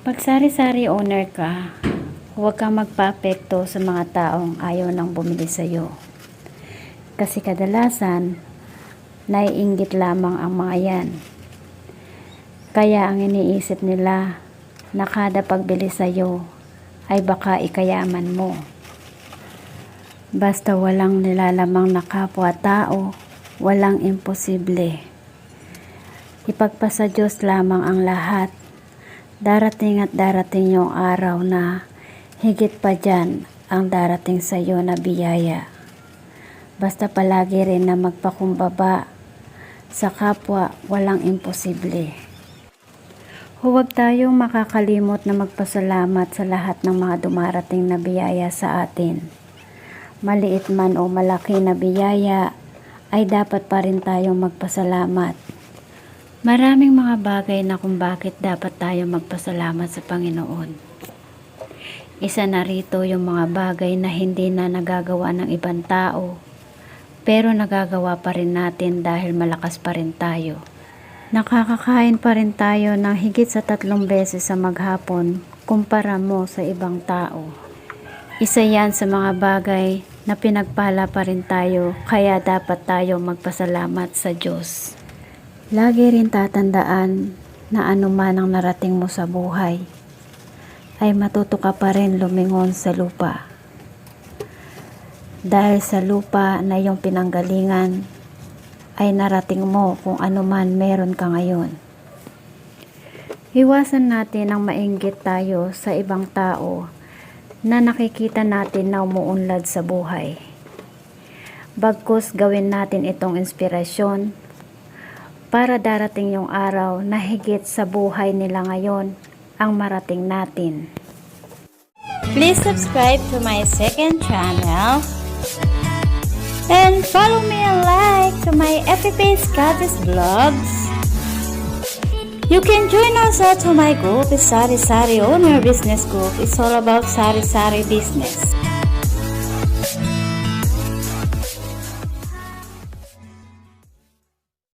Pag sari-sari owner ka, huwag kang magpa-apekto sa mga taong ayaw nang bumili sa'yo. Kasi kadalasan, naiinggit lamang ang mga yan. Kaya ang iniisip nila na kada pagbili sa'yo ay baka ikayaman mo. Basta walang nilalamang na kapwa-tao, walang imposible. Ipagpasa Diyos lamang ang lahat. Darating at darating yung araw na higit pa dyan ang darating sa iyo na biyaya. Basta palagi rin na magpakumbaba sa kapwa walang imposible. Huwag tayong makakalimot na magpasalamat sa lahat ng mga dumarating na biyaya sa atin. Maliit man o malaki na biyaya, ay dapat pa rin tayong magpasalamat. Maraming mga bagay na kung bakit dapat tayo magpasalamat sa Panginoon. Isa na rito yung mga bagay na hindi na nagagawa ng ibang tao, pero nagagawa pa rin natin dahil malakas pa rin tayo. Nakakakain pa rin tayo ng higit sa tatlong beses sa maghapon kumpara mo sa ibang tao. Isa yan sa mga bagay na pinagpala pa rin tayo kaya dapat tayo magpasalamat sa Diyos. Lagi rin tatandaan na anuman ang narating mo sa buhay ay matuto ka pa rin lumingon sa lupa. Dahil sa lupa na iyong pinanggalingan ay narating mo kung anuman meron ka ngayon. Iwasan natin ang mainggit tayo sa ibang tao na nakikita natin na umuunlad sa buhay. Bagkus gawin natin itong inspirasyon para darating yung araw na higit sa buhay nila ngayon ang marating natin. Please subscribe to my second channel and follow me and like to my FPP Scottish Vlogs. You can join also to my group, Sari Sari Owner Business Group. It's all about Sari Sari business.